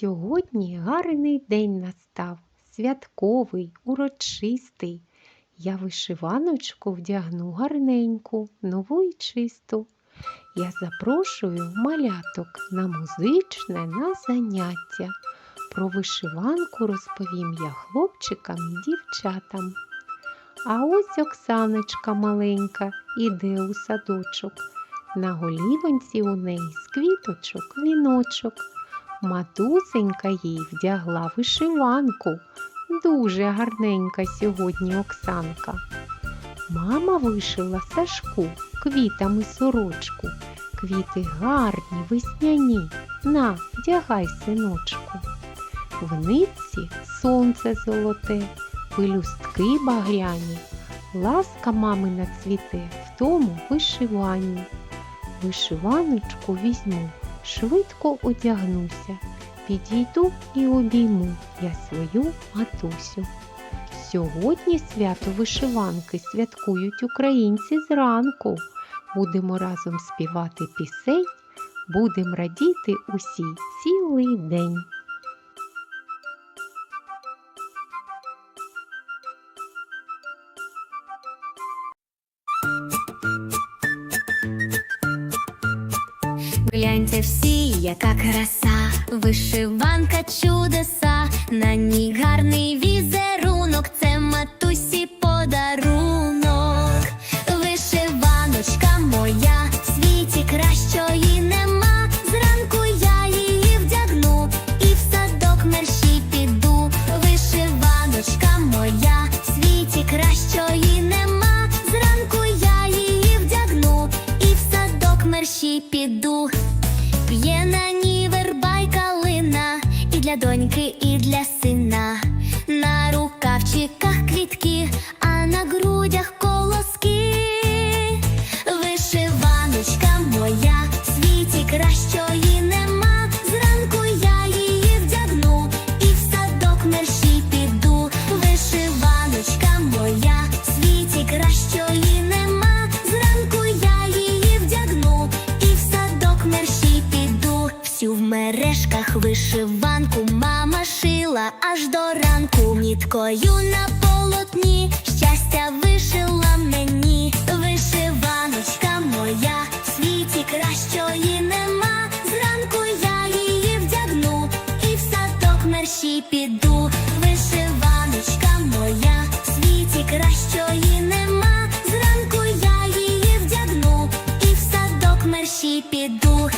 Сьогодні гарний день настав, святковий, урочистий. Я вишиваночку вдягну гарненьку, нову і чисту. Я запрошую маляток на музичне на заняття. Про вишиванку розповім я хлопчикам і дівчатам. А ось Оксаночка маленька іде у садочок. На голівонці у неї з квіточок віночок. Матусенька їй вдягла вишиванку. Дуже гарненька сьогодні Оксанка. Мама вишила Сашку квітами сорочку. Квіти гарні, весняні. На, вдягай, синочку. В нитці сонце золоте, пелюстки багряні. Ласка мамина цвіте в тому вишиванні. Вишиваночку візьму, швидко одягнуся, підійду і обійму я свою матусю. Сьогодні свято вишиванки святкують українці зранку. Будемо разом співати пісень, будемо радіти усі цілий день. Гляньте всі, яка краса, вишиванка чудеса, на ній гарний візерунок, для доньки, і для сина. На рукавчиках квітки, а на грудях вишиванку мама шила аж до ранку. Ніткою на полотні щастя вишила мені. Вишиваночка моя, в світі кращої нема. Зранку я її вдягну і в садок мерщій піду. Вишиваночка моя, в світі кращої нема. Зранку я її вдягну і в садок мерщій піду.